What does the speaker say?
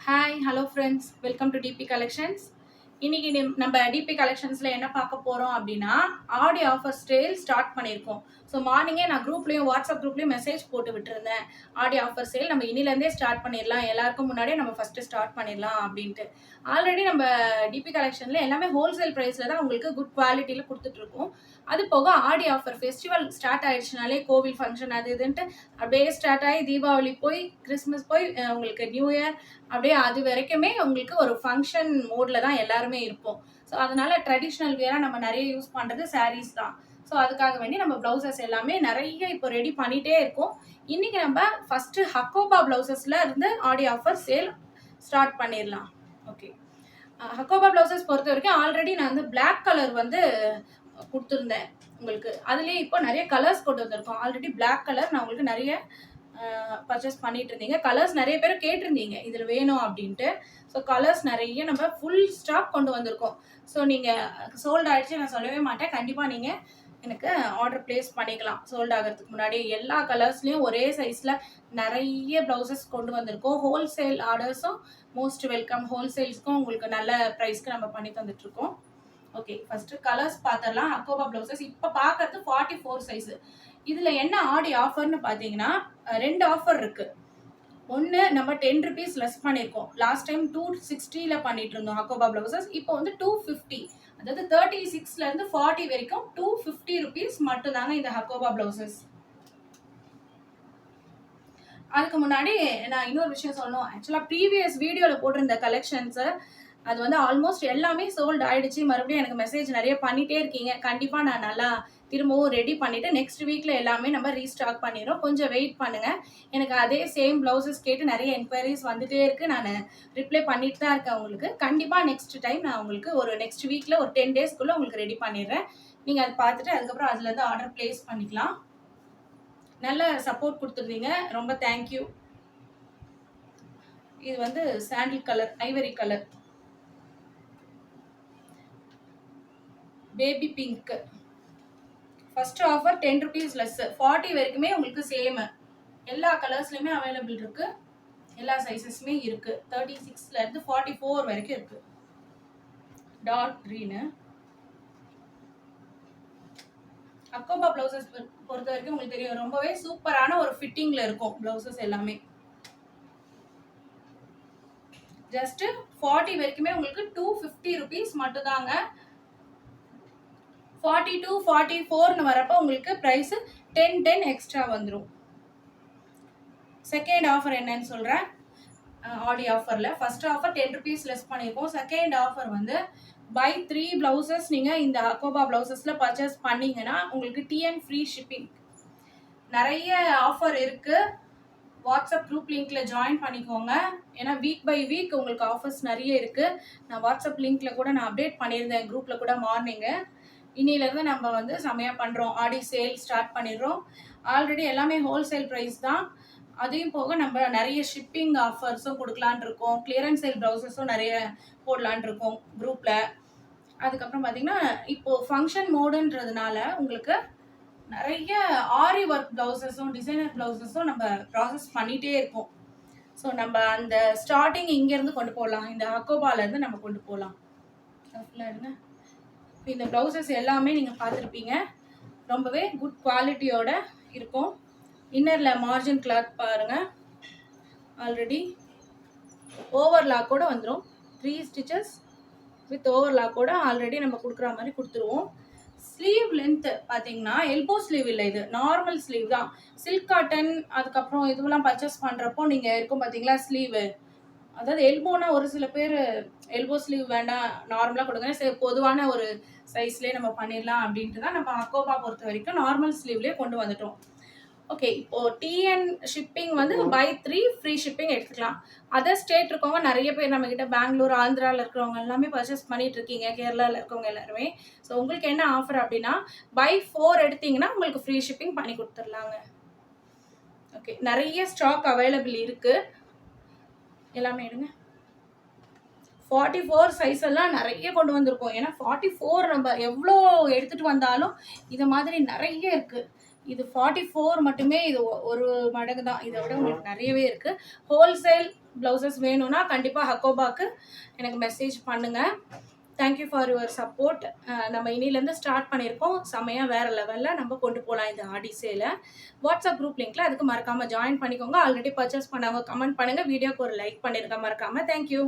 Hi hello friends welcome to DP collections இன்னைக்கு நம்ம DP கலெக்ஷன்ஸில் என்ன பார்க்க போகிறோம் அப்படின்னா ஆடி ஆஃபர் சேல் ஸ்டார்ட் பண்ணியிருக்கோம். ஸோ மார்னிங்கே நான் குரூப்லேயும் வாட்ஸ்அப் குரூப்லேயும் மெசேஜ் போட்டு விட்டுருந்தேன். ஆடி ஆஃபர் சேல் நம்ம இன்னிலேருந்தே ஸ்டார்ட் பண்ணிடலாம். எல்லாருக்கும் முன்னாடியே நம்ம ஃபஸ்ட்டு ஸ்டார்ட் பண்ணிடலாம் அப்படின்ட்டு. ஆல்ரெடி நம்ம டிபி கலெக்ஷனில் எல்லாமே ஹோல்சேல் ப்ரைஸில் தான் உங்களுக்கு குட் குவாலிட்டியில் கொடுத்துட்ருக்கோம். அது போக ஆடி ஆஃபர் ஃபெஸ்டிவல் ஸ்டார்ட் ஆயிடுச்சுனாலே கோவில் ஃபங்க்ஷன் அது இதுன்ட்டு அப்படியே ஸ்டார்ட் ஆகி தீபாவளி போய் கிறிஸ்மஸ் போய் உங்களுக்கு நியூ இயர் அப்படியே அது வரைக்குமே உங்களுக்கு ஒரு ஃபங்க்ஷன் மோடில் தான் எல்லாருமே இருப்போம். ஸோ அதனால ட்ரெடிஷ்னல் வியராக நம்ம நிறைய யூஸ் பண்ணுறது சாரீஸ் தான். ஸோ அதுக்காக வேண்டி நம்ம ப்ளவுசஸ் எல்லாமே நிறைய இப்போ ரெடி பண்ணிகிட்டே இருக்கோம். இன்றைக்கி நம்ம ஃபஸ்ட்டு ஹக்கோபா ப்ளவுசஸில் இருந்து ஆடி ஆஃபர் சேல் ஸ்டார்ட் பண்ணிடலாம். ஓகே ஹக்கோபா ப்ளவுசஸ் பொறுத்த வரைக்கும் ஆல்ரெடி நான் வந்து பிளாக் கலர் வந்து கொடுத்துருந்தேன் உங்களுக்கு. அதுலேயே இப்போ நிறைய கலர்ஸ் கொண்டு வந்திருக்கோம். ஆல்ரெடி பிளாக் கலர் நான் உங்களுக்கு நிறைய பர்ச்சேஸ் பண்ணிட்டு இருந்தீங்க கலர்ஸ் நிறைய பேர் கேட்டிருந்தீங்க. இதில் வேணும் அப்படின்ட்டு. ஸோ கலர்ஸ் நிறைய நம்ம ஃபுல் ஸ்டாக் கொண்டு வந்திருக்கோம். ஸோ நீங்கள் சோல்ட் ஆகிடுச்சு நான் சொல்லவே மாட்டேன். கண்டிப்பாக நீங்கள் எனக்கு ஆர்டர் ப்ளேஸ் பண்ணிக்கலாம். சோல்ட் ஆகிறதுக்கு முன்னாடி எல்லா கலர்ஸ்லேயும் ஒரே சைஸில் நிறைய ப்ளவுசஸ் கொண்டு வந்திருக்கோம். ஹோல்சேல் ஆர்டர்ஸும் மோஸ்ட் வெல்கம் ஹோல்சேல்ஸ்க்கும் உங்களுக்கு நல்ல ப்ரைஸ்க்கு நம்ம பண்ணி தந்துட்டுருக்கோம். ஓகே ஃபஸ்ட்டு கலர்ஸ் பார்த்துடலாம் அக்கோபா ப்ளவுசஸ் இப்போ பார்க்கறது ஃபார்ட்டி ஃபோர் சைஸு இதில் என்ன ஆடி ஆஃபர்னு பார்த்தீங்கன்னா ரெண்டு ஆஃபர் இருக்குது ஒன்று நம்ம டென் ருபீஸ் லெஸ் பண்ணியிருக்கோம் லாஸ்ட் டைம் டூ சிக்ஸ்டியில் பண்ணிட்டு இருந்தோம் அக்கோபா ப்ளவுசஸ் இப்போ வந்து டூ ஃபிஃப்டி அதாவது தேர்ட்டி சிக்ஸ்லேருந்து ஃபார்ட்டி வரைக்கும் டூ ஃபிஃப்டி ருபீஸ் மட்டும்தாங்க இந்த ஹக்கோபா ப்ளவுசஸ் அதுக்கு முன்னாடி நான் இன்னொரு விஷயம் சொல்லணும். ஆக்சுவலாக ப்ரீவியஸ் வீடியோவில் போட்டிருந்த கலெக்ஷன்ஸை அது வந்து ஆல்மோஸ்ட் எல்லாமே சோல்ட் ஆயிடுச்சு. மறுபடியும் எனக்கு மெசேஜ் நிறைய பண்ணிட்டே இருக்கீங்க. கண்டிப்பாக நான் நல்லா திரும்பவும் ரெடி பண்ணிவிட்டு நெக்ஸ்ட் வீக்கில் எல்லாமே நம்ம ரீஸ்டாக் பண்ணிடுறோம். கொஞ்சம் வெயிட் பண்ணுங்கள் எனக்கு அதே சேம் ப்ளவுசஸ் கேட்டு நிறைய என்கொயரிஸ் வந்துட்டே இருக்குது நான் ரிப்ளை பண்ணிட்டு தான் இருக்கேன் உங்களுக்கு. கண்டிப்பாக நெக்ஸ்ட் டைம் நான் உங்களுக்கு ஒரு நெக்ஸ்ட் வீக்கில் ஒரு டென் டேஸ்க்குள்ளே உங்களுக்கு ரெடி பண்ணிடுறேன். நீங்கள் அதை பார்த்துட்டு அதுக்கப்புறம் அதுலேருந்து ஆர்டர் ப்ளேஸ் பண்ணிக்கலாம். நல்ல சப்போர்ட் கொடுத்துருந்தீங்க. ரொம்ப தேங்க்யூ இது வந்து sandal colour ivory colour baby pink first offer ten rupees less forty வரைக்குமே உங்களுக்கு சேமு எல்லா கலர்ஸ்லையுமே அவைலபிள் இருக்கு. எல்லா சைஸஸுமே இருக்கு. தேர்ட்டி சிக்ஸ்ல இருந்து ஃபார்ட்டி ஃபோர் வரைக்கும் இருக்கு. டார்க் க்ரீனு அக்கோபா ப்ளவுசஸ் பொறுத்த வரைக்கும் உங்களுக்கு தெரியும். ரொம்பவே சூப்பரான ஒரு ஃபிட்டிங்ல இருக்கும் ப்ளவுசஸ் எல்லாமே. ஜஸ்ட் ஃபார்ட்டி வரைக்குமே உங்களுக்கு டூ ஃபிஃப்டி ருபீஸ் மட்டும்தாங்க ஃபார்ட்டி டூ ஃபார்ட்டி ஃபோர்னு வரப்போ உங்களுக்கு ப்ரைஸு டென் டென் எக்ஸ்ட்ரா வந்துடும் செகண்ட் ஆஃபர் என்னன்னு சொல்கிறேன் ஆடி ஆஃபரில் first offer ten rupees less பண்ணியிருக்கோம் செகண்ட் ஆஃபர் வந்து பை த்ரீ ப்ளவுசஸ் நீங்கள் இந்த அக்கோபா ப்ளவுசஸில் பர்ச்சேஸ் பண்ணிங்கன்னா உங்களுக்கு டிஎன் ஃப்ரீ ஷிப்பிங் நிறைய ஆஃபர் இருக்குது வாட்ஸ்அப் குரூப் லிங்க்கில் ஜாயின் பண்ணிக்கோங்க. ஏன்னா வீக் பை வீக் உங்களுக்கு ஆஃபர்ஸ் நிறைய இருக்குது நான் வாட்ஸ்அப் லிங்க்கில் கூட நான் அப்டேட் பண்ணியிருந்தேன். குரூப்பில் கூட மார்னிங்கு இன்னிலேருந்து நம்ம வந்து செமையாக பண்ணுறோம் ஆடி சேல் ஸ்டார்ட் பண்ணிடுறோம். ஆல்ரெடி எல்லாமே ஹோல்சேல் ப்ரைஸ் தான். அதையும் போக நம்ம நிறைய ஷிப்பிங் ஆஃபர்ஸும் கொடுக்கலான் இருக்கோம். கிளியரன்ஸ் சேல் ப்ரௌசர்ஸும் நிறைய போடலான் இருக்கோம் குரூப்பில் அதுக்கப்புறம் பார்த்தீங்கன்னா இப்போது ஃபங்க்ஷன் மோடுன்றதுனால உங்களுக்கு நிறைய ஆரி ஒர்க் ப்ளவுசஸும் டிசைனர் ப்ளவுசஸும் நம்ம ப்ராசஸ் பண்ணிகிட்டே இருக்கோம். ஸோ நம்ம அந்த ஸ்டார்டிங் இங்கேருந்து கொண்டு போகலாம் இந்த அக்கோபாலேருந்து நம்ம கொண்டு போகலாம் ஃபுல்லாக இந்த ப்ளவுசஸ் எல்லாமே நீங்கள் பார்த்துருப்பீங்க. ரொம்பவே குட் குவாலிட்டியோட இருக்கும். இன்னரில் மார்ஜின் கிளாத் பாருங்கள் ஆல்ரெடி ஓவர்லாக்கோடு வந்துடும் த்ரீ ஸ்டிச்சஸ் வித் ஓவர்லாக்கோட ஆல்ரெடி நம்ம கொடுக்குற மாதிரி கொடுத்துருவோம். ஸ்லீவ் லென்த்து பார்த்தீங்கன்னா எல்போ ஸ்லீவ் இல்லை இது. நார்மல் ஸ்லீவ் தான். சில்க் காட்டன் அதுக்கப்புறம் இதுவெல்லாம் பர்ச்சேஸ் பண்ணுறப்போ நீங்கள் இருக்கும் பார்த்தீங்களா ஸ்லீவு அதாவது எல்போனா ஒரு சில பேர் எல்போ ஸ்லீவ் வேண்டாம் நார்மலாக கொடுங்க. பொதுவான ஒரு சைஸ்லேயே நம்ம பண்ணிடலாம் அப்படின்ட்டு தான் நம்ம அக்கோபா பொறுத்த வரைக்கும் நார்மல் ஸ்லீவ்லேயே கொண்டு வந்துட்டோம். ஓகே இப்போ டிஎன் ஷிப்பிங் வந்து பை த்ரீ ஃப்ரீ ஷிப்பிங் எடுத்துக்கலாம். அதர் ஸ்டேட் இருக்கவங்க நிறைய பேர் நம்ம கிட்ட பெங்களூர் ஆந்திராவில் இருக்கிறவங்க எல்லாமே பர்ச்சேஸ் பண்ணிட்டு இருக்கீங்க கேரளாவில் இருக்கவங்க எல்லாருமே. ஸோ உங்களுக்கு என்ன ஆஃபர் அப்படின்னா பை ஃபோர் எடுத்தீங்கன்னா உங்களுக்கு ஃப்ரீ ஷிப்பிங் பண்ணி கொடுத்துர்லாங்க ஓகே நிறைய ஸ்டாக் அவைலபிள் இருக்கு. எல்லாமே எடுங்க. ஃபார்ட்டி ஃபோர் சைஸ் எல்லாம் நிறைய கொண்டு வந்திருக்கோம். ஏன்னா ஃபார்ட்டி ஃபோர் நம்ம எவ்வளோ எடுத்துகிட்டு வந்தாலும் இது மாதிரி நிறைய இருக்குது இது ஃபார்ட்டி ஃபோர் மட்டுமே இது ஒ- ஒரு மடங்கு தான். இதை விட உங்களுக்கு நிறையவே இருக்குது ஹோல்சேல் ப்ளவுசஸ் வேணும்னா கண்டிப்பாக ஹக்கோபாக்கு எனக்கு மெசேஜ் பண்ணுங்கள் தேங்க்யூ ஃபார் யுவர் சப்போர்ட் நம்ம இனிலேருந்து ஸ்டார்ட் பண்ணியிருக்கோம் செமையாக வேறு லெவலில் நம்ம கொண்டு போகலாம் இந்த ஆடிசேல. வாட்ஸ்அப் குரூப் லிங்க்கில் அதுக்கு மறக்காமல் ஜாயின் பண்ணிக்கோங்க. ஆல்ரெடி பர்ச்சேஸ் பண்ணவங்க கமெண்ட் பண்ணுங்கள் வீடியோக்கு ஒரு லைக் பண்ணியிருக்க மறக்காமல் தேங்க்யூ